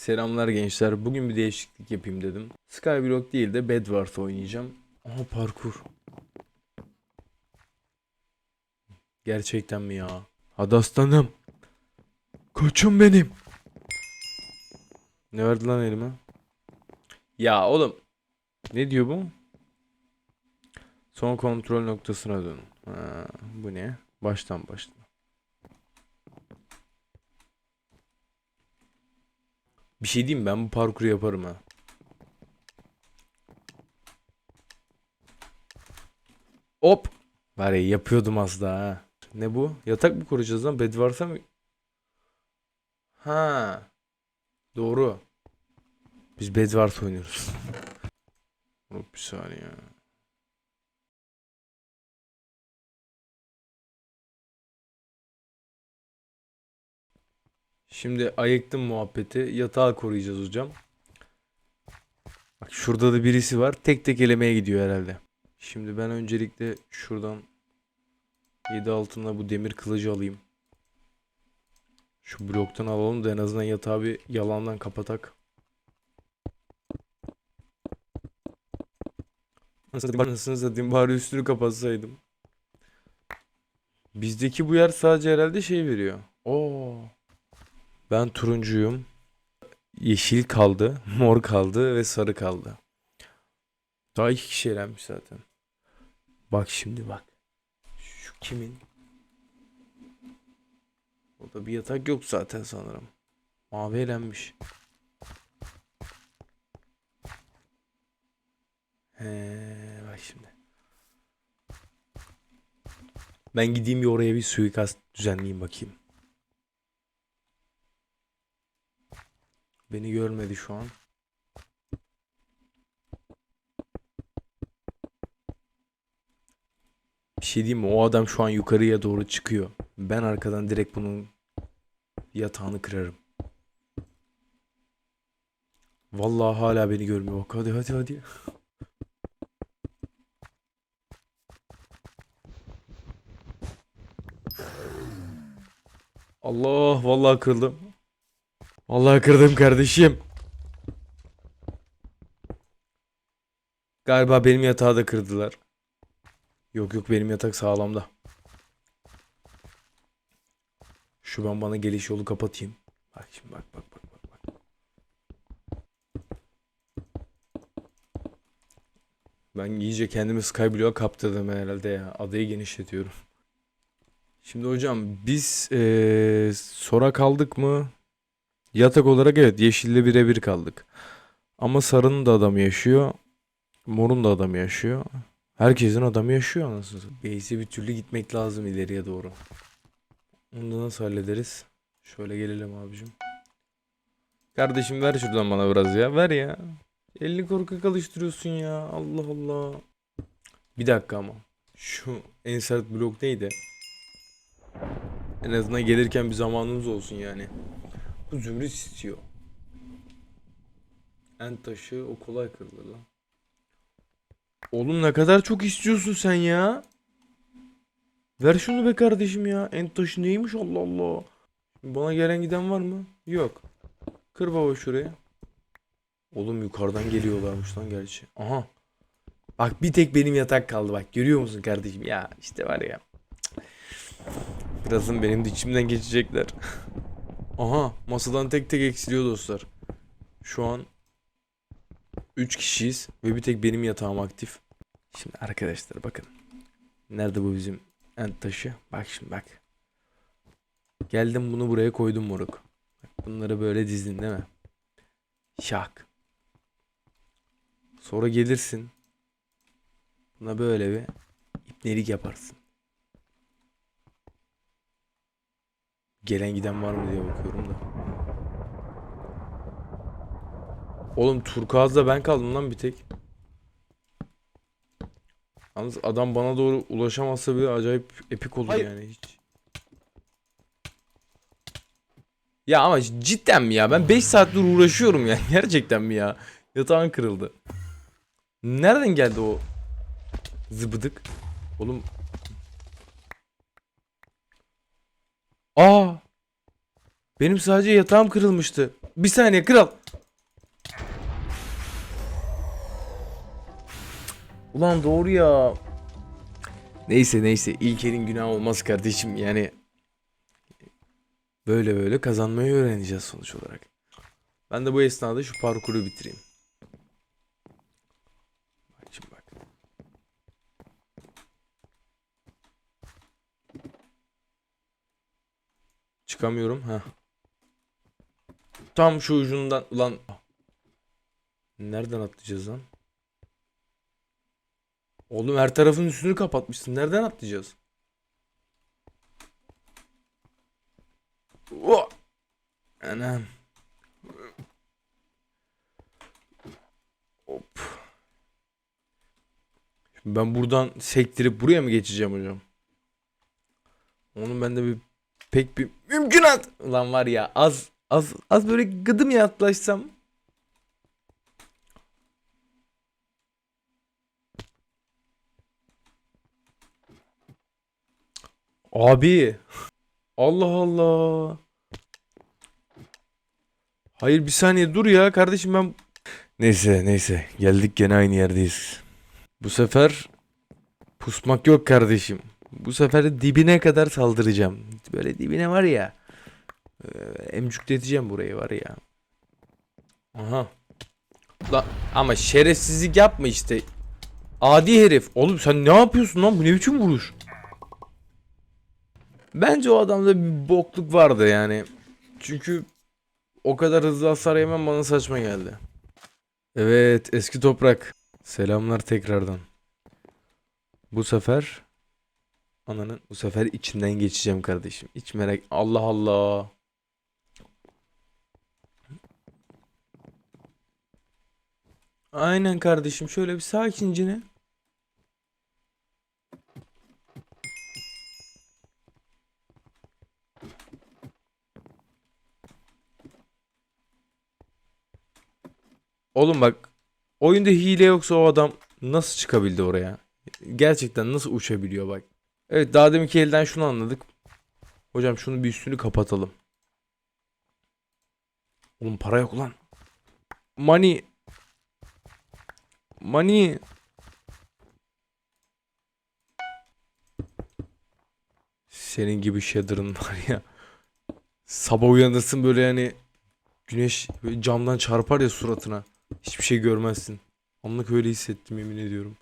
Selamlar gençler. Bugün bir değişiklik yapayım dedim. Skyblock değil de Bedwars oynayacağım. Aha parkur. Gerçekten mi ya? Hadi aslanım. Koçum benim. Ne verdi lan elime? Ya oğlum. Ne diyor bu? Son kontrol noktasına dön. Ha, bu ne? Baştan başla. Bir şey diyeyim ben bu parkuru yaparım ha. Hop. Var ya yapıyordum az daha ha. Ne bu? Yatak mı kuracağız lan? Bed varsa mı? Ha. Doğru. Biz Bedwars oynuyoruz. Hop bir saniye. Şimdi ayıktım muhabbeti. Yatağı koruyacağız hocam. Bak şurada da birisi var. Tek tek elemeye gidiyor herhalde. Şimdi ben öncelikle şuradan 7 altına bu demir kılıcı alayım. Şu bloktan alalım da en azından yatağı bir yalandan kapatak. Anasını satayım bari üstünü kapatsaydım. Bizdeki bu yer sadece herhalde şey veriyor. Oo. Ben turuncuyum. Yeşil kaldı, mor kaldı ve sarı kaldı. Daha iki kişi elenmiş zaten. Bak şimdi bak. Şu kimin? Orada bir yatak yok zaten sanırım. Mavi elenmiş. He, bak şimdi. Ben gideyim bir oraya bir suikast düzenleyeyim bakayım. Beni görmedi şu an. Bir şey diyeyim mi? O adam şu an yukarıya doğru çıkıyor. Ben arkadan direkt bunun yatağını kırarım. Vallahi hala beni görmüyor. Bak hadi hadi hadi. Allah vallahi kırıldım. Vallahi kırdım kardeşim. Galiba benim yatağı da kırdılar. Yok yok benim yatak sağlamda. Şu ben bana geliş yolu kapatayım. Bak şimdi bak bak bak bak bak. Ben iyice kendimi Skyblock'a kaptırdım herhalde ya. Adayı genişletiyorum. Şimdi hocam biz eee sonra kaldık mı? Yatak olarak evet yeşille birebir kaldık. Ama sarının da adamı yaşıyor. Morun da adamı yaşıyor. Herkesin adamı yaşıyor anasını. Base'e bir türlü gitmek lazım ileriye doğru. Onu da nasıl hallederiz? Şöyle gelelim abicim. Kardeşim ver şuradan bana biraz ya. Ver ya. Elini korkak alıştırıyorsun ya. Allah Allah. Bir dakika ama. Şu insert blok neydi? En azından gelirken bir zamanımız olsun yani. Bu zümrüt istiyor. En taşı o kolay kırılır lan. Oğlum ne kadar çok istiyorsun sen ya. Ver şunu be kardeşim ya. En taşı neymiş Allah Allah. Bana gelen giden var mı? Yok. Kır baba şuraya. Oğlum yukarıdan geliyorlarmış lan gerçi. Aha. Bak bir tek benim yatak kaldı bak. Görüyor musun kardeşim? Ya işte var ya. Birazdan benim de içimden geçecekler. Aha masadan tek tek eksiliyor dostlar. Şu an 3 kişiyiz ve bir tek benim yatağım aktif. Şimdi arkadaşlar bakın. Nerede bu bizim en taşı? Bak şimdi bak. Geldim bunu buraya koydum moruk. Bunları böyle dizdin değil mi? Şak. Sonra gelirsin. Buna böyle bir ipnelik yaparsın. Gelen giden var mı diye bakıyorum da. Oğlum turkuazda ben kaldım lan bir tek. Yalnız adam bana doğru ulaşamazsa bile acayip epik olur Hayır. yani hiç. Ya ama cidden mi ya? Ben 5 saattir uğraşıyorum ya. Gerçekten mi ya? Yatağın kırıldı. Nereden geldi o zıbıdık? Oğlum. Aa! Benim sadece yatağım kırılmıştı. Bir saniye kral. Ulan doğru ya. Neyse neyse İlker'in günahı olmaz kardeşim yani. Böyle böyle kazanmayı öğreneceğiz sonuç olarak. Ben de bu esnada şu parkuru bitireyim. Bak şimdi bak. Çıkamıyorum ha. Tam şu ucundan ulan Nereden atlayacağız lan? Oğlum her tarafın üstünü kapatmışsın. Nereden atlayacağız? Oh! Anam. Hop. Şimdi ben buradan sektirip buraya mı geçeceğim hocam? Onun bende bir pek bir mümkünat. Ulan var ya az az az böyle gıdım yaklaşsam. Abi. Allah Allah. Hayır bir saniye dur ya kardeşim ben... Neyse neyse geldik gene aynı yerdeyiz. Bu sefer pusmak yok kardeşim. Bu sefer dibine kadar saldıracağım. Böyle dibine var ya. e, Emcükleteceğim burayı var ya. Aha. La, ama şerefsizlik yapma işte. Adi herif. Oğlum sen ne yapıyorsun lan? Bu ne biçim vuruş? Bence o adamda bir bokluk vardı yani. Çünkü o kadar hızlı hasar yemem bana saçma geldi. Evet eski toprak. Selamlar tekrardan. Bu sefer ananın bu sefer içinden geçeceğim kardeşim. Hiç merak Allah Allah. Aynen kardeşim şöyle bir sakincine. Oğlum bak oyunda hile yoksa o adam nasıl çıkabildi oraya? Gerçekten nasıl uçabiliyor bak. Evet daha deminki elden şunu anladık. Hocam şunu bir üstünü kapatalım. Oğlum para yok lan. Money. Money. Senin gibi shader'ın var ya. Sabah uyanırsın böyle yani güneş camdan çarpar ya suratına. Hiçbir şey görmezsin. Anlık öyle hissettim yemin ediyorum.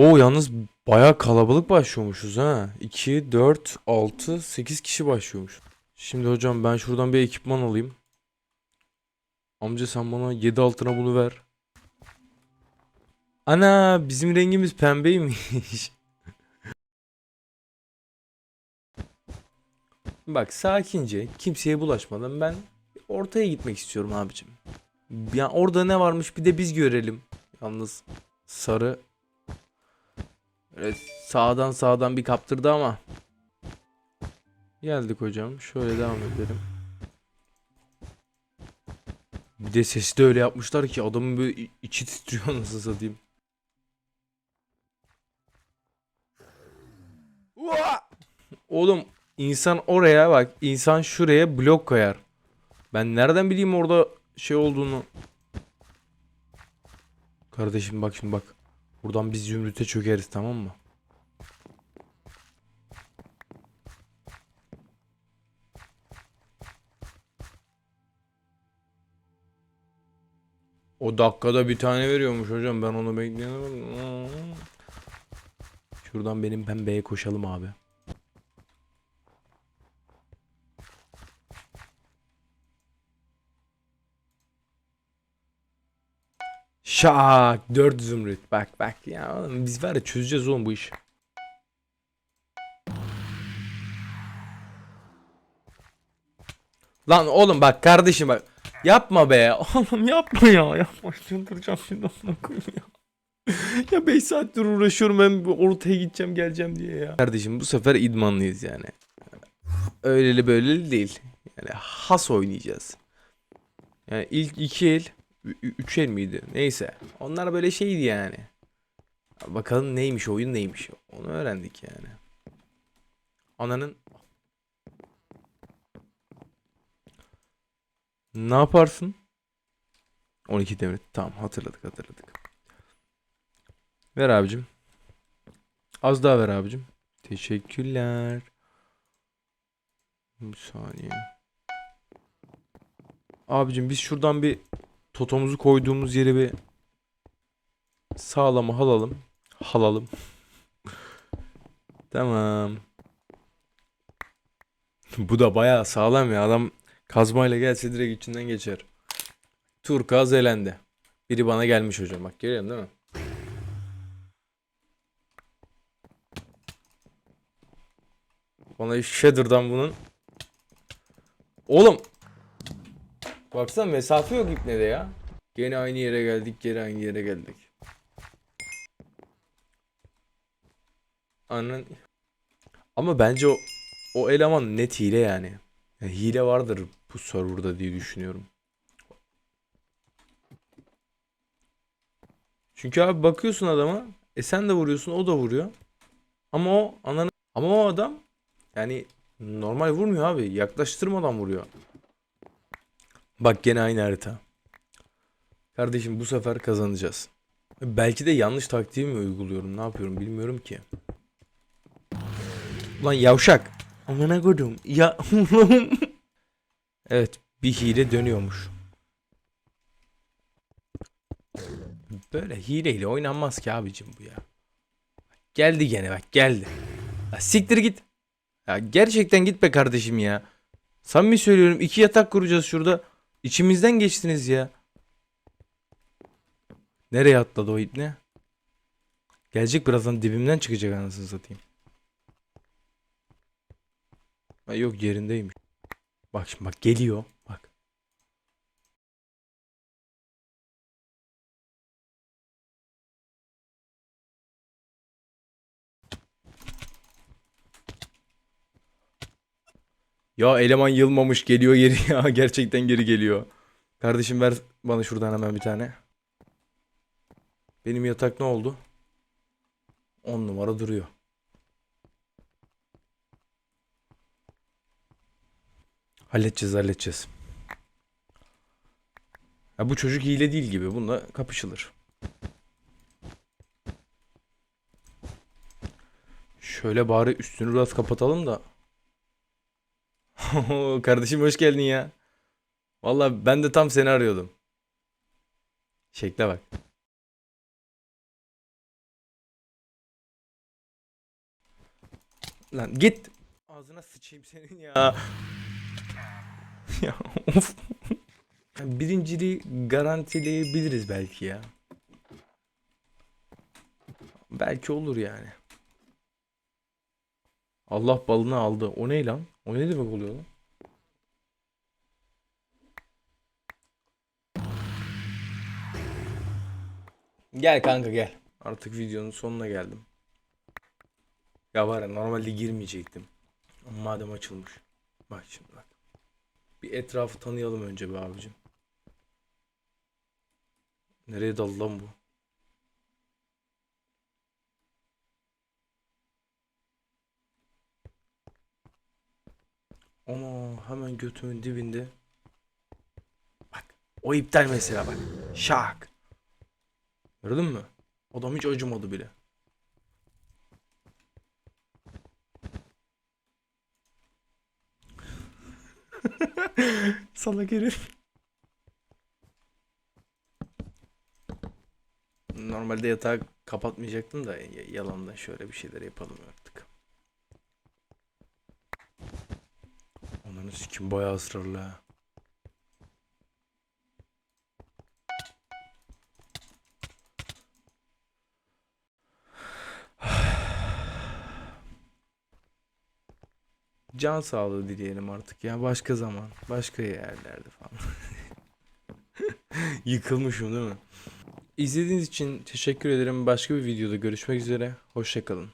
Oo yalnız bayağı kalabalık başlıyormuşuz ha. 2, 4, 6, 8 kişi başlıyormuş. Şimdi hocam ben şuradan bir ekipman alayım. Amca sen bana 7 altına bunu ver. Ana bizim rengimiz pembeymiş. Bak sakince kimseye bulaşmadan ben ortaya gitmek istiyorum abicim. Ya orada ne varmış bir de biz görelim. Yalnız sarı Evet sağdan sağdan bir kaptırdı ama. Geldik hocam. Şöyle devam edelim. Bir de sesi de öyle yapmışlar ki adamın böyle içi titriyor nasıl satayım. Oğlum insan oraya bak insan şuraya blok koyar. Ben nereden bileyim orada şey olduğunu. Kardeşim bak şimdi bak. Buradan biz zümrüte çökeriz tamam mı? O dakikada bir tane veriyormuş hocam. Ben onu bekleyemedim. Şuradan benim pembeye koşalım abi. Şak 4 zümrüt. Bak bak ya oğlum biz var ya çözeceğiz oğlum bu işi. Lan oğlum bak kardeşim bak. Yapma be. Oğlum yapma ya. Yapma. Çıldıracağım şimdi amına koyayım ya. ya 5 saattir uğraşıyorum ben ortaya gideceğim geleceğim diye ya. Kardeşim bu sefer idmanlıyız yani. Öyleli böyleli değil. Yani has oynayacağız. Yani ilk iki el Üç el miydi? Neyse. Onlar böyle şeydi yani. Bakalım neymiş oyun neymiş. Onu öğrendik yani. Ananın Ne yaparsın? 12 devlet. Tamam hatırladık hatırladık. Ver abicim. Az daha ver abicim. Teşekkürler. Bir saniye. Abicim biz şuradan bir totomuzu koyduğumuz yeri bir sağlama halalım. Halalım. tamam. Bu da bayağı sağlam ya. Adam kazmayla gelse direkt içinden geçer. Turkuaz elendi. Biri bana gelmiş hocam. Bak görüyorsun değil mi? Bana Shader'dan bunun. Oğlum. Baksana mesafe yok ipnede ya. Gene aynı yere geldik, geri aynı yere geldik. Annen. Ama bence o o eleman net hile yani. Ya hile vardır bu serverda diye düşünüyorum. Çünkü abi bakıyorsun adama, e sen de vuruyorsun, o da vuruyor. Ama o ananı ama o adam yani normal vurmuyor abi. Yaklaştırmadan vuruyor. Bak gene aynı harita. Kardeşim bu sefer kazanacağız. Belki de yanlış taktiği mi uyguluyorum? Ne yapıyorum bilmiyorum ki. Ulan yavşak. Amına koydum. Ya Evet, bir hile dönüyormuş. Böyle hileyle oynanmaz ki abicim bu ya. Geldi gene bak geldi. Ya siktir git. Ya gerçekten git be kardeşim ya. Samimi söylüyorum iki yatak kuracağız şurada. İçimizden geçtiniz ya. Nereye atladı o ipne? Gelecek birazdan dibimden çıkacak anasını satayım. Ha, yok yerindeymiş. Bak şimdi bak geliyor. Bak. Ya eleman yılmamış geliyor geri ya gerçekten geri geliyor. Kardeşim ver bana şuradan hemen bir tane. Benim yatak ne oldu? 10 numara duruyor. Halledeceğiz halledeceğiz. Ya bu çocuk hile değil gibi. Bununla kapışılır. Şöyle bari üstünü biraz kapatalım da. Kardeşim hoş geldin ya. Vallahi ben de tam seni arıyordum. Şekle bak. Lan git. Ağzına sıçayım senin ya. ya of. Birinciliği garantileyebiliriz belki ya. Belki olur yani. Allah balını aldı. O ne lan? O ne demek oluyor lan? Gel kanka gel. Artık videonun sonuna geldim. Ya var ya normalde girmeyecektim. Ama madem açılmış. Bak şimdi bak. Bir etrafı tanıyalım önce be abicim. Nereye daldı lan bu? Ana hemen götümün dibinde. Bak o iptal mesela bak. Şak. Gördün mü? Adam hiç acımadı bile. Salak herif. Normalde yatağı kapatmayacaktım da yalandan şöyle bir şeyler yapalım artık. Onların sikim bayağı ısrarlı ha. Can sağlığı dileyelim artık ya başka zaman, başka yerlerde falan. Yıkılmışım değil mi? İzlediğiniz için teşekkür ederim. Başka bir videoda görüşmek üzere. Hoşçakalın.